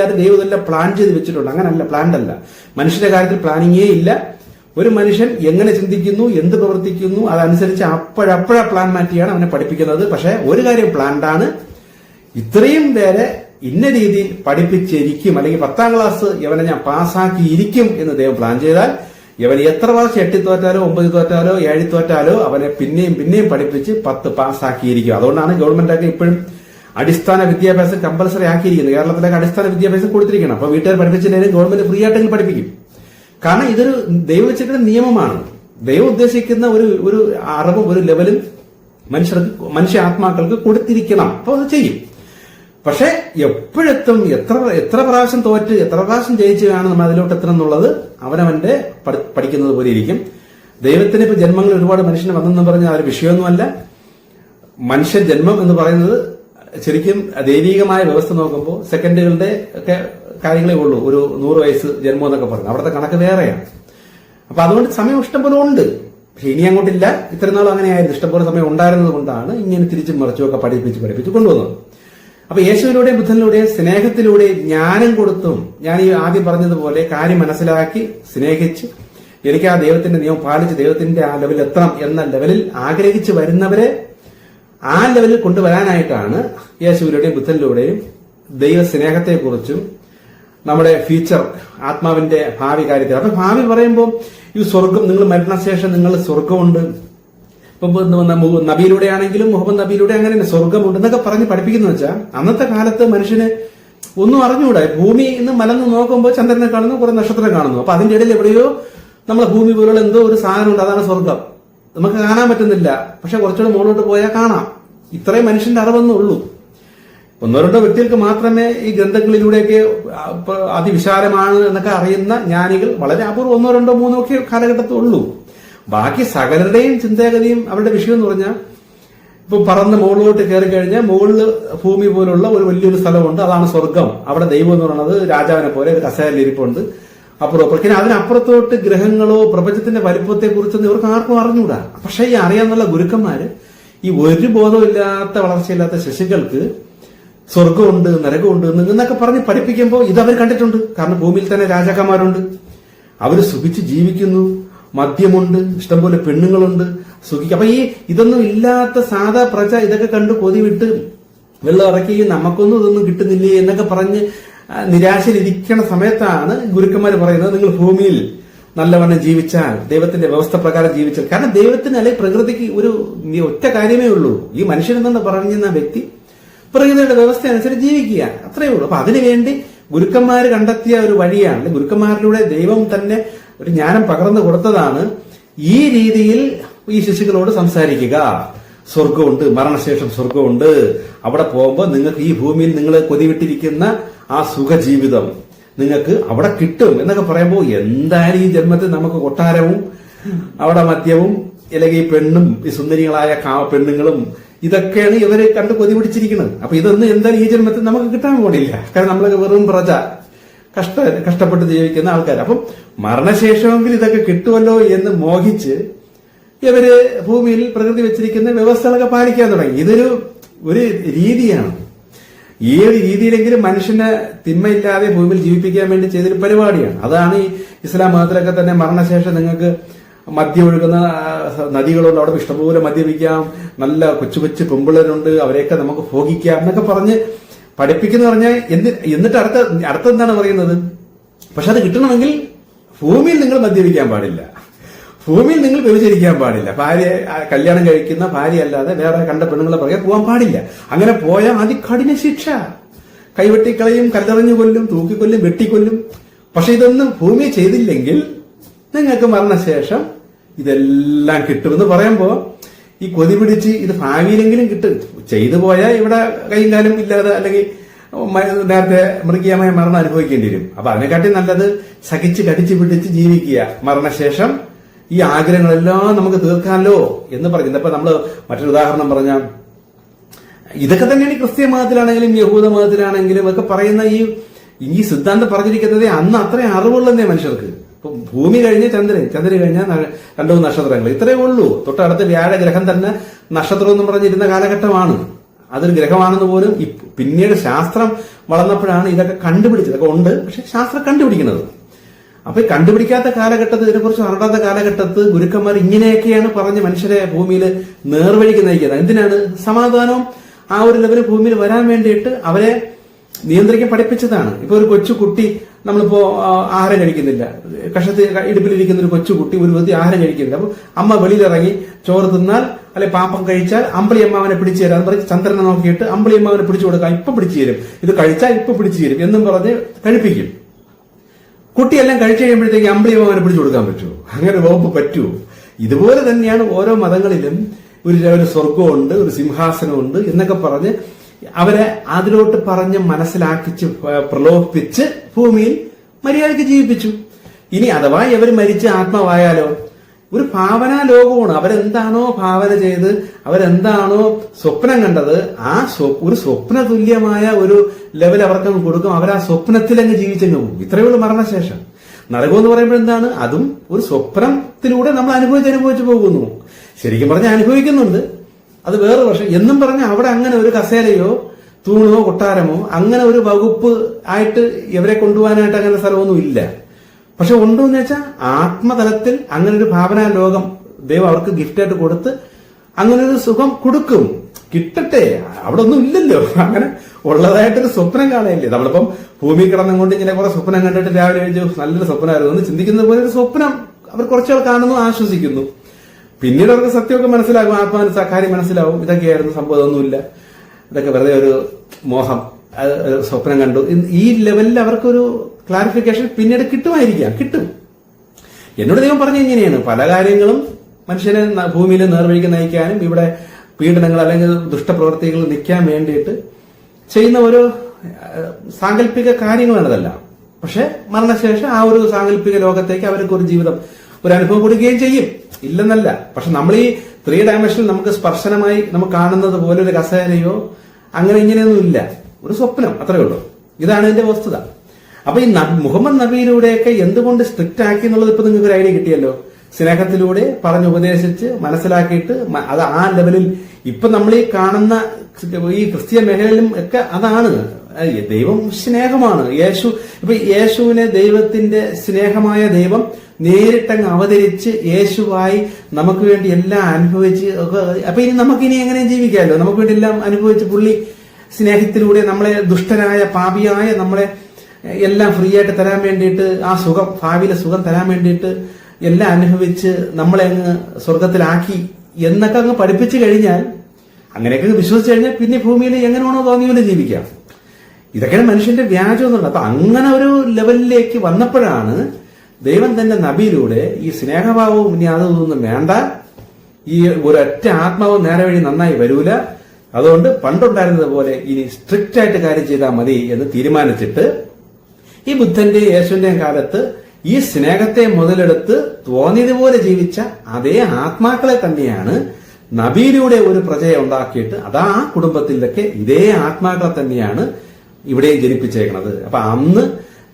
വിചാരം ദൈവം പ്ലാൻ ചെയ്ത് വെച്ചിട്ടുണ്ട്. അങ്ങനല്ല പ്ലാൻഡ് അല്ല. മനുഷ്യന്റെ കാര്യത്തിൽ പ്ലാനിങ്ങേ ഇല്ല. ഒരു മനുഷ്യൻ എങ്ങനെ ചിന്തിക്കുന്നു എന്ത് പ്രവർത്തിക്കുന്നു അതനുസരിച്ച് അപ്പോഴപ്പോഴാ പ്ലാൻ മാറ്റിയാണ് അവനെ പഠിപ്പിക്കുന്നത്. പക്ഷേ ഒരു കാര്യം പ്ലാൻഡാണ് ഇത്രയും പേരെ ഇന്ന രീതിയിൽ പഠിപ്പിച്ചിരിക്കും. അല്ലെങ്കിൽ പത്താം ക്ലാസ് ഇവനെ ഞാൻ പാസ്സാക്കിയിരിക്കും എന്ന് ദൈവം പ്ലാൻ ചെയ്താൽ ഇവൻ എത്ര പ്രാവശ്യം എട്ടി തോറ്റാലോ ഒമ്പത് തോറ്റാലോ ഏഴി തോറ്റാലോ അവനെ പിന്നെയും പിന്നെയും പഠിപ്പിച്ച് പത്ത് പാസ്സാക്കിയിരിക്കും അതുകൊണ്ടാണ് ഗവൺമെന്റ് ഒക്കെ ഇപ്പോഴും അടിസ്ഥാന വിദ്യാഭ്യാസം കമ്പൽസറി ആക്കിയിരിക്കുന്നു. കേരളത്തിലേക്ക് അടിസ്ഥാന വിദ്യാഭ്യാസം കൊടുത്തിരിക്കണം. അപ്പൊ വീട്ടുകാർ പഠിപ്പിച്ചില്ലെങ്കിൽ ഗവൺമെന്റ് ഫ്രീ ആയിട്ടെങ്കിലും പഠിപ്പിക്കും. കാരണം ഇതൊരു ദൈവം നിയമമാണ്. ദൈവം ഉദ്ദേശിക്കുന്ന ഒരു ഒരു അറിവും ഒരു ലെവലും മനുഷ്യർക്ക് മനുഷ്യ ആത്മാക്കൾക്ക് കൊടുത്തിരിക്കണം. അപ്പോൾ അത് ചെയ്യും. പക്ഷെ എപ്പോഴെത്തും എത്ര എത്ര പ്രാവശ്യം തോറ്റ് എത്ര പ്രാവശ്യം ജയിച്ചു വേണം നമ്മൾ അതിലോട്ട് എത്തണം എന്നുള്ളത് അവനവന്റെ പഠിക്കുന്നത് പോലെ ഇരിക്കും. ദൈവത്തിന് ഇപ്പൊ ജന്മങ്ങൾ ഒരുപാട് മനുഷ്യന് വന്നെന്ന് പറഞ്ഞാൽ അതൊരു വിഷയമൊന്നുമല്ല. മനുഷ്യ ജന്മം എന്ന് പറയുന്നത് ശരിക്കും ദൈവികമായ വ്യവസ്ഥ നോക്കുമ്പോൾ സെക്കൻഡുകളുടെ ഒക്കെ കാര്യങ്ങളേ ഉള്ളൂ. ഒരു നൂറ് വയസ്സ് ജന്മം എന്നൊക്കെ പറഞ്ഞു. അവിടുത്തെ കണക്ക് വേറെയാണ്. അപ്പൊ അതുകൊണ്ട് സമയം ഇഷ്ടംപോലെ ഉണ്ട്. പക്ഷെ ഇനി അങ്ങോട്ടില്ല. ഇത്രയും നാളും അങ്ങനെയായിരുന്നു. ഇഷ്ടംപോലെ സമയം ഉണ്ടായിരുന്നത് കൊണ്ടാണ് ഇങ്ങനെ തിരിച്ചും മറിച്ചുമൊക്കെ പഠിപ്പിച്ച് പഠിപ്പിച്ച് കൊണ്ടുവന്നത്. അപ്പൊ യേശുവിലൂടെയും ബുദ്ധനിലൂടെയും സ്നേഹത്തിലൂടെയും ജ്ഞാനം കൊടുത്തും ഞാൻ ഈ ആദ്യം പറഞ്ഞതുപോലെ കാര്യം മനസ്സിലാക്കി സ്നേഹിച്ച് എനിക്ക് ആ ദൈവത്തിന്റെ നിയമം പാലിച്ച് ദൈവത്തിന്റെ ആ ലെവലിൽ എത്തണം എന്ന ലെവലിൽ ആഗ്രഹിച്ച് വരുന്നവരെ ആ ലെവലിൽ കൊണ്ടുവരാനായിട്ടാണ് യേശുവിലൂടെയും ബുദ്ധനിലൂടെയും ദൈവ സ്നേഹത്തെക്കുറിച്ചും നമ്മുടെ ഫ്യൂച്ചർ ആത്മാവിന്റെ ഭാവി കാര്യത്തിൽ. അപ്പൊ ഭാവി പറയുമ്പോൾ ഈ സ്വർഗം നിങ്ങൾ മരണശേഷം നിങ്ങൾ സ്വർഗമുണ്ട്. ഇപ്പൊ നബിയിലൂടെ ആണെങ്കിലും മുഹമ്മദ് നബിയിലൂടെ അങ്ങനെ തന്നെ സ്വർഗമുണ്ട് എന്നൊക്കെ പറഞ്ഞ് പഠിപ്പിക്കുന്ന വെച്ചാൽ അന്നത്തെ കാലത്ത് മനുഷ്യന് ഒന്നും അറിഞ്ഞുകൂടാ. ഭൂമി ഇന്ന് മലന്ന് നോക്കുമ്പോൾ ചന്ദ്രനെ കാണുന്നു കുറെ നക്ഷത്രം കാണുന്നു. അപ്പൊ അതിന്റെ ഇടയിൽ എവിടെയോ നമ്മളെ ഭൂമി പോലുള്ള എന്തോ ഒരു സാധനം ഉണ്ട് അതാണ് സ്വർഗം. നമുക്ക് കാണാൻ പറ്റുന്നില്ല. പക്ഷെ കുറച്ചുകൂടെ മുകളിലോട്ട് പോയാൽ കാണാം. ഇത്രയും മനുഷ്യന്റെ അറിവെന്നേ ഉള്ളൂ. ഒന്നോ രണ്ടോ വ്യക്തികൾക്ക് മാത്രമേ ഈ ഗ്രന്ഥങ്ങളിലൂടെയൊക്കെ അതിവിശാലമാണ് എന്നൊക്കെ അറിയുന്ന ജ്ഞാനികൾ വളരെ അപൂർവം ഒന്നോ രണ്ടോ മൂന്നോ ഒക്കെ കാലഘട്ടത്തുള്ളൂ ബാക്കി സകലരുടെയും ചിന്താഗതിയും അവരുടെ വിഷയം എന്ന് പറഞ്ഞാൽ ഇപ്പൊ പറന്ന് മുകളിലോട്ട് കയറി കഴിഞ്ഞാൽ മുകളിൽ ഭൂമി പോലുള്ള ഒരു വലിയൊരു സ്ഥലമുണ്ട്. അതാണ് സ്വർഗം. അവിടെ ദൈവം എന്ന് പറയുന്നത് രാജാവിനെ പോലെ ഒരു കസേരയിൽ ഇരിപ്പുണ്ട്. അപ്പുറം പക്ഷേ അതിനപ്പുറത്തോട്ട് ഗ്രഹങ്ങളോ പ്രപഞ്ചത്തിന്റെ വലിപ്പത്തെ കുറിച്ചൊന്നും ഇവർക്ക് ആർക്കും അറിഞ്ഞൂടാ പക്ഷെ ഈ അറിയാന്നുള്ള ഗുരുക്കന്മാര് ഈ ഒരു ബോധമില്ലാത്ത വളർച്ചയില്ലാത്ത ശിശുക്കൾക്ക് സ്വർഗമുണ്ട് നരകമുണ്ട് എന്നൊക്കെ പറഞ്ഞ് പഠിപ്പിക്കുമ്പോൾ ഇത് അവർ കണ്ടിട്ടുണ്ട്. കാരണം ഭൂമിയിൽ തന്നെ രാജാക്കന്മാരുണ്ട്. അവർ സുഖിച്ച് ജീവിക്കുന്നു. മദ്യമുണ്ട് ഇഷ്ടംപോലെ പെണ്ണുങ്ങളുണ്ട് സുഖിക്കും അപ്പൊ ഈ ഇതൊന്നും ഇല്ലാത്ത സാധാ പ്രജ ഇതൊക്കെ കണ്ട് കൊതി വിട്ട് വെള്ളം ഇറക്കി നമുക്കൊന്നും ഇതൊന്നും കിട്ടുന്നില്ലേ? എന്നൊക്കെ പറഞ്ഞ് ആ, നിരാശയിലിരിക്കണ സമയത്താണ് ഗുരുക്കന്മാർ പറയുന്നത് നിങ്ങൾ ഭൂമിയിൽ നല്ലവണ്ണം ജീവിച്ചാൽ ദൈവത്തിന്റെ വ്യവസ്ഥ പ്രകാരം ജീവിച്ചാൽ. കാരണം ദൈവത്തിന് അല്ലെങ്കിൽ പ്രകൃതിക്ക് ഒരു ഒറ്റ കാര്യമേ ഉള്ളൂ. ഈ മനുഷ്യൻ എന്നാണ് പറഞ്ഞിരുന്ന വ്യക്തി പ്രകൃതിയുടെ വ്യവസ്ഥ അനുസരിച്ച് ജീവിക്കുക. അത്രയേ ഉള്ളൂ. അപ്പൊ അതിനുവേണ്ടി ഗുരുക്കന്മാർ കണ്ടെത്തിയ ഒരു വഴിയാണ്. ഗുരുക്കന്മാരിലൂടെ ദൈവം തന്നെ ഒരു ജ്ഞാനം പകർന്നു കൊടുത്തതാണ് ഈ രീതിയിൽ ഈ ശിശുക്കളോട് സംസാരിക്കുക. സ്വർഗമുണ്ട് മരണശേഷം സ്വർഗമുണ്ട് അവിടെ പോകുമ്പോൾ നിങ്ങൾക്ക് ഈ ഭൂമിയിൽ നിങ്ങൾ കൊതിവിട്ടിരിക്കുന്ന ആ സുഖജീവിതം നിങ്ങൾക്ക് അവിടെ കിട്ടും എന്നൊക്കെ പറയുമ്പോൾ എന്തായാലും ഈ ജന്മത്തിൽ നമുക്ക് കൊട്ടാരവും അവിടെ മദ്യവും അല്ലെങ്കിൽ പെണ്ണും ഈ സുന്ദരികളായ പെണ്ണുങ്ങളും ഇതൊക്കെയാണ് ഇവരെ കണ്ട് കൊതി പിടിച്ചിരിക്കുന്നത്. അപ്പൊ ഇതൊന്നും എന്തായാലും ഈ ജന്മത്തിൽ നമുക്ക് കിട്ടാൻ പോണില്ല. കാരണം നമ്മളൊക്കെ വെറും പ്രജ കഷ്ട കഷ്ടപ്പെട്ട് ജീവിക്കുന്ന ആൾക്കാർ അപ്പം മരണശേഷമെങ്കിൽ ഇതൊക്കെ കിട്ടുമല്ലോ എന്ന് മോഹിച്ച് ഇവർ ഭൂമിയിൽ പ്രകൃതി വെച്ചിരിക്കുന്ന വ്യവസ്ഥകളൊക്കെ പാലിക്കാൻ തുടങ്ങി. ഇതൊരു ഒരു രീതിയാണ്. ഒരു രീതിയിലെങ്കിലും മനുഷ്യനെ തിന്മയില്ലാതെ ഭൂമിയിൽ ജീവിപ്പിക്കാൻ വേണ്ടി ചെയ്തൊരു പരിപാടിയാണ്. അതാണ് ഈ ഇസ്ലാം മതത്തിലൊക്കെ തന്നെ മരണശേഷം നിങ്ങൾക്ക് മദ്യം ഒഴുകുന്ന നദികളുണ്ട്. അവിടെ ഇഷ്ടംപോലെ മദ്യപിക്കാം നല്ല കൊച്ചു കൊച്ചു പെമ്പിളരുണ്ട് അവരെയൊക്കെ നമുക്ക് ഭോഗിക്കാം എന്നൊക്കെ പറഞ്ഞ് പഠിപ്പിക്കുന്ന പറഞ്ഞാൽ എന്ത് എന്നിട്ട് അടുത്ത അടുത്ത എന്താണ് പറയുന്നത്? പക്ഷെ അത് കിട്ടണമെങ്കിൽ ഭൂമിയിൽ നിങ്ങൾ മദ്യപിക്കാൻ പാടില്ല. ഭൂമിയിൽ നിങ്ങൾ വ്യഭിചരിക്കാൻ പാടില്ല. ഭാര്യ കല്യാണം കഴിക്കുന്ന ഭാര്യ അല്ലാതെ വേറെ കണ്ട പെണ്ണുങ്ങളെ പറയാൻ പോകാൻ പാടില്ല. അങ്ങനെ പോയാൽ അതികഠിന ശിക്ഷ. കൈവെട്ടിക്കളയും കല്ലെറിഞ്ഞു കൊല്ലും തൂക്കിക്കൊല്ലും വെട്ടിക്കൊല്ലും. പക്ഷെ ഇതൊന്നും ഭൂമി ചെയ്തില്ലെങ്കിൽ നിങ്ങൾക്ക് മരണശേഷം ഇതെല്ലാം കിട്ടുമെന്ന് പറയുമ്പോ ഈ കൊതി പിടിച്ച് ഇത് ഭാവിയിലെങ്കിലും കിട്ടും. ചെയ്തു പോയാൽ ഇവിടെ കൈയും കാലും ഇല്ലാതെ അല്ലെങ്കിൽ നേരത്തെ മൃഗീയമായ മരണം അനുഭവിക്കേണ്ടി വരും. അപ്പൊ അതിനെക്കാട്ടി നല്ലത് സഹിച്ച് കടിച്ചു പിടിച്ച് ജീവിക്കുക. മരണശേഷം ഈ ആഗ്രഹങ്ങളെല്ലാം നമുക്ക് തീർക്കാമല്ലോ എന്ന് പറയുന്നത് ഇപ്പൊ നമ്മൾ മറ്റൊരു ഉദാഹരണം പറഞ്ഞ ഇതൊക്കെ തന്നെയാണ് ക്രിസ്ത്യ മതത്തിലാണെങ്കിലും യഹൂദ മതത്തിലാണെങ്കിലും ഒക്കെ പറയുന്ന ഈ ഈ സിദ്ധാന്തം പറഞ്ഞിരിക്കുന്നത് അന്ന് അത്രയും അറിവുള്ളതേ മനുഷ്യർക്ക്. ഭൂമി കഴിഞ്ഞ് ചന്ദ്രൻ ചന്ദ്രൻ കഴിഞ്ഞാൽ രണ്ടു നക്ഷത്രങ്ങൾ. ഇത്രയേ ഉള്ളൂ. തൊട്ടടുത്ത വ്യാഴഗ്രഹം തന്നെ നക്ഷത്രം എന്ന് പറഞ്ഞിരുന്ന കാലഘട്ടമാണ്. അതൊരു ഗ്രഹമാണെന്ന് പോലും പിന്നീട് ശാസ്ത്രം വളർന്നപ്പോഴാണ് ഇതൊക്കെ കണ്ടുപിടിച്ചത്. ഉണ്ട് പക്ഷെ ശാസ്ത്രം കണ്ടുപിടിക്കുന്നത്. അപ്പൊ കണ്ടുപിടിക്കാത്ത കാലഘട്ടത്തിൽ ഇതിനെക്കുറിച്ച് അറിയാത്ത കാലഘട്ടത്ത് ഗുരുക്കന്മാർ ഇങ്ങനെയൊക്കെയാണ് പറഞ്ഞ് മനുഷ്യരെ ഭൂമിയിൽ നേർവഴിക്ക് നയിക്കുന്നത്. എന്തിനാണ്? സമാധാനവും ആ ഒരു ലെവലിൽ ഭൂമിയിൽ വരാൻ വേണ്ടിയിട്ട് അവരെ നിയന്ത്രിക്കാൻ പഠിപ്പിച്ചതാണ്. ഇപ്പൊ ഒരു കൊച്ചു കുട്ടി നമ്മളിപ്പോ ആഹാരം കഴിക്കുന്നില്ല. കഷത്തിൽ ഇടുപ്പിലിരിക്കുന്ന ഒരു കൊച്ചു കുട്ടി ഒരു വ്യക്തി ആഹാരം കഴിക്കുന്നില്ല. അപ്പൊ അമ്മ വെളിയിലിറങ്ങി ചോറ് തിന്നാൽ അല്ലെ പാപ്പം കഴിച്ചാൽ അമ്പളി അമ്മാവനെ പിടിച്ചു തരാം പറഞ്ഞ് ചന്ദ്രനെ നോക്കിയിട്ട് അമ്പളി അമ്മാവനെ പിടിച്ചു കൊടുക്കാം. ഇപ്പൊ പിടിച്ചു തരും. ഇത് കഴിച്ചാൽ ഇപ്പൊ പിടിച്ചു തരും എന്നും പറഞ്ഞ് കഴിപ്പിക്കും. കുട്ടിയെല്ലാം കഴിച്ചു കഴിയുമ്പോഴത്തേക്ക് അമ്പിളി അവനെ പിടിച്ചു കൊടുക്കാൻ പറ്റുമോ? അങ്ങനെ വകുപ്പ് പറ്റുമോ? ഇതുപോലെ തന്നെയാണ് ഓരോ മതങ്ങളിലും ഒരു ഒരു സ്വർഗമുണ്ട് ഒരു സിംഹാസനമുണ്ട് എന്നൊക്കെ പറഞ്ഞ് അവരെ അതിലോട്ട് പറഞ്ഞ് മനസ്സിലാക്കിച്ച് പ്രലോഭിപ്പിച്ച് ഭൂമിയിൽ മര്യാദയ്ക്ക് ജീവിപ്പിച്ചു. ഇനി അഥവാ ഇവർ മരിച്ച് ആത്മാവായാലോ ഒരു ഭാവനാ ലോകമാണ്. അവരെന്താണോ ഭാവന ചെയ്ത് അവരെന്താണോ സ്വപ്നം കണ്ടത് ആ ഒരു സ്വപ്ന തുല്യമായ ഒരു ലെവൽ അവർക്ക് കൊടുക്കും. അവർ ആ സ്വപ്നത്തിൽ അങ്ങ് ജീവിച്ചങ്ങ് പോകും. ഇത്രയേ ഉള്ളൂ മരണശേഷം. നരകം എന്ന് പറയുമ്പോൾ എന്താണ്? അതും ഒരു സ്വപ്നത്തിലൂടെ നമ്മൾ അനുഭവിച്ച് അനുഭവിച്ചു പോകുന്നു. ശരിക്കും പറഞ്ഞാൽ അനുഭവിക്കുന്നുണ്ട്. അത് വേറെ പക്ഷെ എന്നും പറഞ്ഞ അവിടെ അങ്ങനെ ഒരു കസേരയോ തൂണോ കൊട്ടാരമോ അങ്ങനെ ഒരു വകുപ്പ് ആയിട്ട് ഇവരെ കൊണ്ടുപോകാനായിട്ട് അങ്ങനെ സ്ഥലമൊന്നും ഇല്ല. പക്ഷെ ഉണ്ടോ എന്ന് വെച്ചാൽ ആത്മതലത്തിൽ അങ്ങനെ ഒരു ഭാവനാ ലോകം. ദൈവം അവർക്ക് ഗിഫ്റ്റായിട്ട് കൊടുത്ത് അങ്ങനെ ഒരു സുഖം കൊടുക്കും. കിട്ടട്ടെ. അവിടെ ഒന്നും ഇല്ലല്ലോ. അങ്ങനെ ഉള്ളതായിട്ടൊരു സ്വപ്നം കാണാനില്ലേ നമ്മളിപ്പം ഭൂമി കിടന്നും കൊണ്ട് ഇങ്ങനെ കുറെ സ്വപ്നം കണ്ടിട്ട് രാവിലെ കഴിച്ചു നല്ലൊരു സ്വപ്നമായിരുന്നു. എന്ന് ചിന്തിക്കുന്നത് പോലെ ഒരു സ്വപ്നം അവർ കുറച്ചുകൾ കാണുന്നു ആശ്വസിക്കുന്നു. പിന്നീട് അവർക്ക് സത്യമൊക്കെ മനസ്സിലാകും. ആത്മാനസ കാര്യം മനസ്സിലാവും. ഇതൊക്കെയായിരുന്നു സംഭവം. ഒന്നുമില്ല ഇതൊക്കെ വെറുതെ ഒരു മോഹം. സ്വപ്നം കണ്ടു. ഈ ലെവലിൽ അവർക്കൊരു ക്ലാരിഫിക്കേഷൻ പിന്നീട് കിട്ടുമായിരിക്കാം. കിട്ടും. എന്നോട് ദൈവം പറഞ്ഞ ഇങ്ങനെയാണ്. പല കാര്യങ്ങളും മനുഷ്യനെ ഭൂമിയിൽ നേർവഴിക്ക് നയിക്കാനും ഇവിടെ പീഡനങ്ങൾ അല്ലെങ്കിൽ ദുഷ്ടപ്രവർത്തികൾ നിൽക്കാൻ വേണ്ടിയിട്ട് ചെയ്യുന്ന ഓരോ സാങ്കല്പിക കാര്യങ്ങളാണ് ഇതെല്ലാം. പക്ഷെ മരണശേഷം ആ ഒരു സാങ്കല്പിക ലോകത്തേക്ക് അവർക്ക് ഒരു ജീവിതം ഒരു അനുഭവം കൊടുക്കുകയും ചെയ്യും. ഇല്ലെന്നല്ല. പക്ഷെ നമ്മൾ ഈ ത്രീ ഡയമെൻഷനിൽ നമുക്ക് സ്പർശനമായി നമുക്ക് കാണുന്നത് പോലെ ഒരു കസേരയോ അങ്ങനെ ഇങ്ങനെയൊന്നും ഇല്ല. ഒരു സ്വപ്നം. അത്രയേ ഉള്ളൂ. ഇതാണ് ഇതിന്റെ വസ്തുത. അപ്പൊ ഈ മുഹമ്മദ് നബിയിലൂടെയൊക്കെ എന്തുകൊണ്ട് സ്ട്രിക്റ്റ് ആക്കി എന്നുള്ളത് ഇപ്പൊ നിങ്ങൾക്ക് ഒരു ഐഡിയ കിട്ടിയല്ലോ? സ്നേഹത്തിലൂടെ പറഞ്ഞ് ഉപദേശിച്ച് മനസ്സിലാക്കിയിട്ട് അത് ആ ലെവലിൽ ഇപ്പൊ നമ്മൾ ഈ കാണുന്ന ഈ ക്രിസ്ത്യൻ മേഖലയിലും ഒക്കെ അതാണ്. ദൈവം സ്നേഹമാണ്. യേശു ഇപ്പൊ യേശുവിനെ ദൈവത്തിന്റെ സ്നേഹമായ ദൈവം നേരിട്ടങ്ങ് അവതരിച്ച് യേശുവായി നമുക്ക് വേണ്ടി എല്ലാം അനുഭവിച്ച് അപ്പൊ ഇനി നമുക്ക് ഇനി എങ്ങനെ ജീവിക്കാമല്ലോ? നമുക്ക് വേണ്ടി എല്ലാം അനുഭവിച്ച് പുള്ളി സ്നേഹത്തിലൂടെ നമ്മളെ ദുഷ്ടനായ പാപിയായ നമ്മളെ എല്ലാം ഫ്രീ ആയിട്ട് തരാൻ വേണ്ടിയിട്ട് ആ സുഖം ഭാവിയിലെ സുഖം തരാൻ വേണ്ടിയിട്ട് എല്ലാം അനുഭവിച്ച് നമ്മളെ അങ്ങ് സ്വർഗത്തിലാക്കി എന്നൊക്കെ അങ്ങ് പഠിപ്പിച്ചു കഴിഞ്ഞാൽ അങ്ങനെയൊക്കെ അങ്ങ് വിശ്വസിച്ചു കഴിഞ്ഞാൽ പിന്നെ ഭൂമിയിൽ എങ്ങനെ വേണോ തോന്നിയ പോലെ ജീവിക്കാം. ഇതൊക്കെയാണ് മനുഷ്യന്റെ വ്യാജം എന്നുള്ളത് അപ്പൊ അങ്ങനെ ഒരു ലെവലിലേക്ക് വന്നപ്പോഴാണ് ദൈവം തന്റെ നബിയിലൂടെ ഈ സ്നേഹഭാവവും ഇനി അതൊന്നും വേണ്ട. ഈ ഒരൊറ്റ ആത്മാവും നേരെ വഴി നന്നായി വരൂല. അതുകൊണ്ട് പണ്ടുണ്ടായിരുന്നത് പോലെ ഇനി സ്ട്രിക്റ്റ് ആയിട്ട് കാര്യം ചെയ്താൽ മതി എന്ന് തീരുമാനിച്ചിട്ട് ഈ ബുദ്ധന്റെ യേശുവിന്റെയും കാലത്ത് ഈ സ്നേഹത്തെ മുതലെടുത്ത് തോന്നിയതുപോലെ ജീവിച്ച അതേ ആത്മാക്കളെ തന്നെയാണ് നബിയിലൂടെ ഒരു പ്രജയെ ഉണ്ടാക്കിയിട്ട് അതാ കുടുംബത്തിലൊക്കെ ഇതേ ആത്മാക്കളെ തന്നെയാണ് ഇവിടെയും ജനിപ്പിച്ചേക്കുന്നത് അപ്പൊ അന്ന്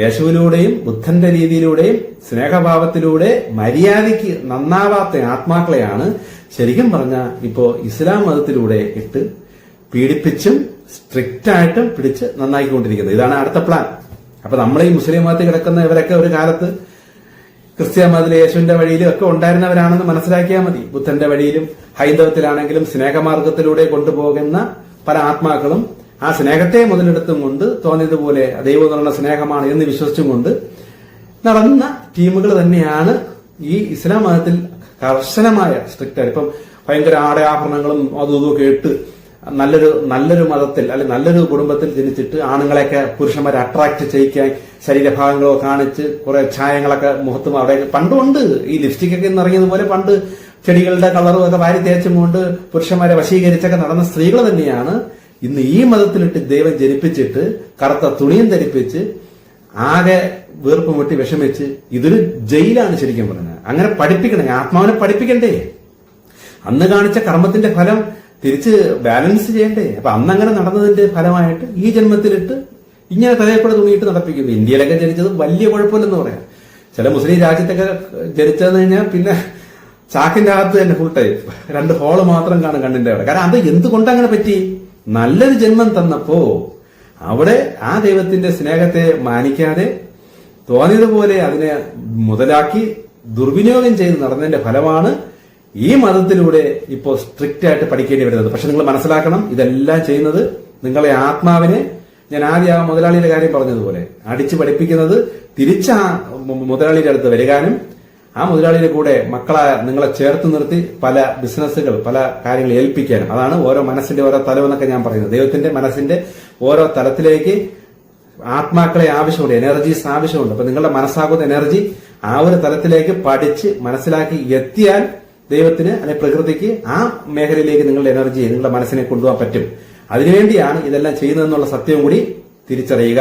യേശുവിലൂടെയും ബുദ്ധന്റെ രീതിയിലൂടെയും സ്നേഹഭാവത്തിലൂടെ മര്യാദയ്ക്ക് നന്നാവാത്ത ആത്മാക്കളെയാണ് ശരിക്കും പറഞ്ഞ ഇപ്പോ ഇസ്ലാം മതത്തിലൂടെ ഇട്ട് പീഡിപ്പിച്ചും സ്ട്രിക്റ്റ് ആയിട്ടും പിടിച്ച് നന്നാക്കിക്കൊണ്ടിരിക്കുന്നത്. ഇതാണ് അടുത്ത പ്ലാൻ. അപ്പൊ നമ്മളെ ഈ മുസ്ലിം മതത്തിൽ കിടക്കുന്ന ഇവരൊക്കെ ഒരു കാലത്ത് ക്രിസ്ത്യ മതത്തിൽ യേശുവിന്റെ വഴിയിലും ഒക്കെ ഉണ്ടായിരുന്നവരാണെന്ന് മനസ്സിലാക്കിയാൽ മതി. ബുദ്ധന്റെ വഴിയിലും ഹൈന്ദവത്തിലാണെങ്കിലും സ്നേഹമാർഗത്തിലൂടെ കൊണ്ടുപോകുന്ന പല ആത്മാക്കളും ആ സ്നേഹത്തെ മുതലെടുത്തും കൊണ്ട് തോന്നിയതുപോലെ ദൈവം എന്നുള്ള സ്നേഹമാണ് എന്ന് വിശ്വസിച്ചും കൊണ്ട് നടന്ന ടീമുകൾ തന്നെയാണ് ഈ ഇസ്ലാം മതത്തിൽ കർശനമായ സ്ട്രിക്റ്റ് ഇപ്പം ഭയങ്കര ആടയാഭരണങ്ങളും അതും ഇതും ഒക്കെ ഇട്ട് നല്ലൊരു നല്ലൊരു മതത്തിൽ അല്ലെ നല്ലൊരു കുടുംബത്തിൽ ജനിച്ചിട്ട് ആണുങ്ങളെയൊക്കെ പുരുഷന്മാരെ അട്രാക്ട് ചെയ്യിക്കാൻ ശരീരഭാഗങ്ങളോ കാണിച്ച് കുറെ ഛായങ്ങളൊക്കെ മുഖത്തും അവിടെ പണ്ടുണ്ട്. ഈ ലിപ്സ്റ്റിക് ഒക്കെ ഇറങ്ങിയതുപോലെ പണ്ട് ചെടികളുടെ കളറും ഒക്കെ വാരി തേച്ചും കൊണ്ട് പുരുഷന്മാരെ വശീകരിച്ചൊക്കെ നടന്ന സ്ത്രീകൾ തന്നെയാണ്. ഇന്ന് ഈ മതത്തിലിട്ട് ദൈവം ജനിപ്പിച്ചിട്ട് കറുത്ത തുണിയും ധരിപ്പിച്ച് ആകെ വീർപ്പ് മുട്ടി വിഷമിച്ച് ഇതൊരു ജയിലാണ് ശരിക്കും പറഞ്ഞത് അങ്ങനെ പഠിപ്പിക്കണേ ആത്മാവിനെ പഠിപ്പിക്കണ്ടേ? അന്ന് കാണിച്ച കർമ്മത്തിന്റെ ഫലം തിരിച്ച് ബാലൻസ് ചെയ്യണ്ടേ? അപ്പൊ അന്ന് അങ്ങനെ നടന്നതിന്റെ ഫലമായിട്ട് ഈ ജന്മത്തിലിട്ട് ഇങ്ങനെ തലയപ്പെടെ തുണിയിട്ട് നടപ്പിക്കുന്നു ഇന്ത്യയിലൊക്കെ ജനിച്ചത് വലിയ കുഴപ്പമില്ലെന്ന് പറയാം. ചില മുസ്ലിം രാജ്യത്തൊക്കെ ജനിച്ചതെന്ന് കഴിഞ്ഞാൽ പിന്നെ ചാക്കിന്റെ അകത്ത് തന്നെ ഫുൾ ടൈം രണ്ട് ഹോൾ മാത്രം കാണും കണ്ണിന്റെ അവിടെ. കാരണം അത് എന്തുകൊണ്ട് അങ്ങനെ പറ്റി? നല്ലൊരു ജന്മം തന്നപ്പോ അവിടെ ആ ദൈവത്തിന്റെ സ്നേഹത്തെ മാനിക്കാതെ തോന്നിയതുപോലെ അതിനെ മുതലാക്കി ദുർവിനിയോഗം ചെയ്ത് നടന്നതിന്റെ ഫലമാണ് ഈ മതത്തിലൂടെ ഇപ്പോൾ സ്ട്രിക്റ്റ് ആയിട്ട് പഠിക്കേണ്ടി വരുന്നത്. പക്ഷെ നിങ്ങൾ മനസ്സിലാക്കണം ഇതെല്ലാം ചെയ്യുന്നത് നിങ്ങളെ ആത്മാവിനെ ഞാൻ ആദ്യം ആ മുതലാളിയുടെ കാര്യം പറഞ്ഞതുപോലെ അടിച്ചു പഠിപ്പിക്കുന്നത് തിരിച്ച ആ മുതലാളിയുടെ അടുത്ത് വരികാനും ആ മുതലാളിയുടെ കൂടെ മക്കളെ നിങ്ങളെ ചേർത്ത് നിർത്തി പല ബിസിനസ്സുകൾ പല കാര്യങ്ങൾ ഏൽപ്പിക്കാനും. അതാണ് ഓരോ മനസ്സിന്റെ ഓരോ തലം എന്നൊക്കെ ഞാൻ പറയുന്നത്. ദൈവത്തിന്റെ മനസ്സിന്റെ ഓരോ തലത്തിലേക്ക് ആത്മാക്കളെ ആവശ്യമുണ്ട് എനർജീസ് ആവശ്യമുണ്ട്. അപ്പൊ നിങ്ങളുടെ മനസ്സാകുന്ന എനർജി ആ ഒരു തലത്തിലേക്ക് പഠിച്ച് മനസ്സിലാക്കി എത്തിയാൽ ദൈവത്തിന് അല്ലെ പ്രകൃതിക്ക് ആ മേഖലയിലേക്ക് നിങ്ങളുടെ എനർജി നിങ്ങളുടെ മനസ്സിനെ കൊണ്ടുപോകാൻ പറ്റും. അതിനുവേണ്ടിയാണ് ഇതെല്ലാം ചെയ്യുന്നതെന്നുള്ള സത്യവും കൂടി തിരിച്ചറിയുക.